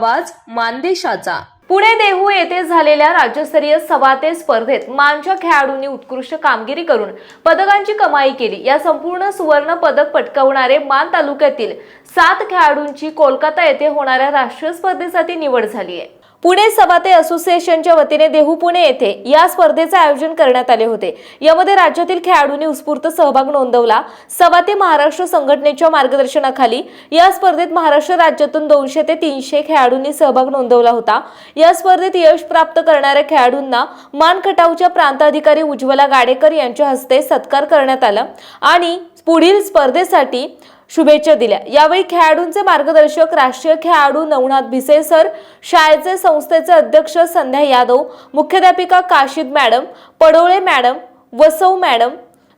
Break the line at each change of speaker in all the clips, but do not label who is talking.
आवाज मानदेशाचा.
पुणे देहू येथे झालेल्या राज्यस्तरीय सवाते स्पर्धेत मानच्या खेळाडूंनी उत्कृष्ट कामगिरी करून पदकांची कमाई केली. या संपूर्ण सुवर्ण पदक पटकावणारे मान तालुक्यातील सात खेळाडूंची कोलकाता येथे होणाऱ्या राष्ट्रीय स्पर्धेसाठी निवड झाली आहे. पुणे सवाते असोसिएशनच्या वतीने देहू पुणे येथे या स्पर्धेचे आयोजन करण्यात आले होते. यामध्ये राज्यातील खेळाडूंनी उत्स्फूर्त सहभाग नोंदवला. सवाते महाराष्ट्र संघटनेच्या मार्गदर्शनाखाली या स्पर्धेत महाराष्ट्र राज्यातून दोनशे ते तीनशे खेळाडूंनी सहभाग नोंदवला होता. या स्पर्धेत यश प्राप्त करणाऱ्या खेळाडूंना मानखटावच्या प्रांताधिकारी उज्ज्वला गाडेकर यांच्या हस्ते सत्कार करण्यात आला आणि पुढील स्पर्धेसाठी शुभेच्छा दिल्या. यावेळी खेळाडूंचे मार्गदर्शक राष्ट्रीय खेळाडू नवनाथ भिसे सर शाळेचे संस्थेचे अध्यक्ष संध्या यादव मुख्याध्यापिका Kashid madam Padole madam Vasav madam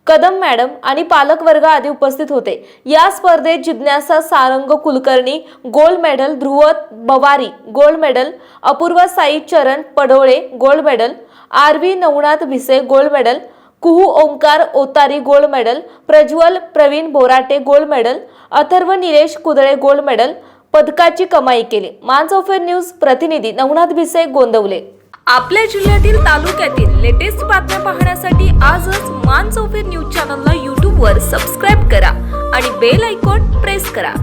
Kadam madam आणि पालकवर्ग आदी उपस्थित होते. या स्पर्धेत जिज्ञासा Sarang Kulkarni gold medal Dhruv Bawari gold medal Apurva Sai Charan Padole gold medal R V Navnath Bhise gold medal Kuhu Omkar Otari gold medal Prajwal Praveen Borate gold medal Atharva Nilesh Kudale gold medal पदकाची कमाई केली. मान्स of news प्रतिनिधी नवनाथ भिसे गोंदवले.
आपल्या जिल्ह्यातील तालुक्यातील latest बातम्या पाहण्यासाठी आजच मान्स ऑफ न्यूज चॅनलला यूट्यूबवर सबस्क्राईब करा आणि बेल आयकॉन प्रेस करा.